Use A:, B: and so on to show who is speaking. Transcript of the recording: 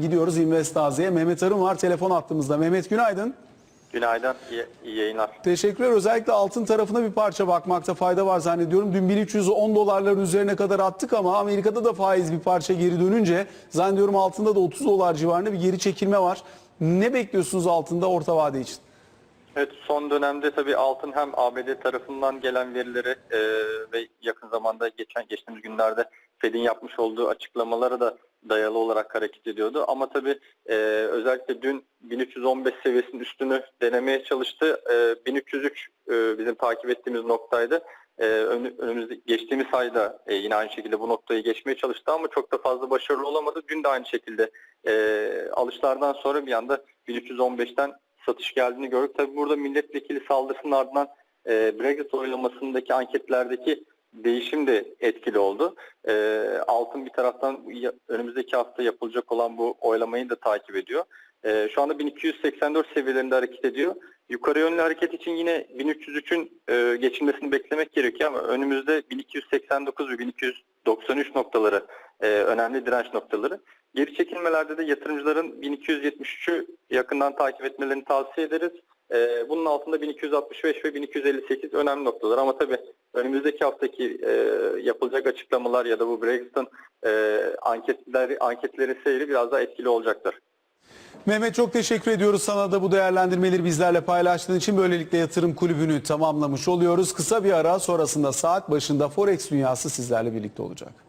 A: gidiyoruz Invest Azi'ye. Mehmet Arın var telefon attığımızda. Mehmet günaydın.
B: Günaydın, iyi, iyi yayınlar.
A: Teşekkürler. Özellikle altın tarafına bir parça bakmakta fayda var zannediyorum. Dün 1310 dolarların üzerine kadar attık ama Amerika'da da faiz bir parça geri dönünce zannediyorum altında da 30 dolar civarında bir geri çekilme var. Ne bekliyorsunuz altında orta vade için?
B: Evet, son dönemde tabii altın hem ABD tarafından gelen verileri e, ve yakın zamanda geçen geçtiğimiz günlerde Fed'in yapmış olduğu açıklamalara da dayalı olarak hareket ediyordu. Ama tabii e, özellikle dün 1315 seviyesinin üstünü denemeye çalıştı. E, 1303 e, bizim takip ettiğimiz noktaydı. E, önü- önümüzde geçtiğimiz ayda e, yine aynı şekilde bu noktayı geçmeye çalıştı ama çok da fazla başarılı olamadı. Dün de aynı şekilde e, alışlardan sonra bir anda 1315'ten satış geldiğini gördük. Tabii burada milletvekili saldırısının ardından e, Brexit oylamasındaki anketlerdeki değişim de etkili oldu. E, altın bir taraftan önümüzdeki hafta yapılacak olan bu oylamayı da takip ediyor. E, şu anda 1284 seviyelerinde hareket ediyor. Yukarı yönlü hareket için yine 1303'ün e, geçilmesini beklemek gerekiyor ama önümüzde 1289 ve 1293 noktaları e, önemli direnç noktaları. Geri çekilmelerde de yatırımcıların 1273'ü yakından takip etmelerini tavsiye ederiz. Ee, bunun altında 1265 ve 1258 önemli noktalar ama tabii önümüzdeki haftaki e, yapılacak açıklamalar ya da bu Brexit'in e, anketleri, anketlerin seyri biraz daha etkili olacaktır.
A: Mehmet çok teşekkür ediyoruz sana da bu değerlendirmeleri bizlerle paylaştığın için. Böylelikle yatırım kulübünü tamamlamış oluyoruz. Kısa bir ara sonrasında saat başında Forex dünyası sizlerle birlikte olacak.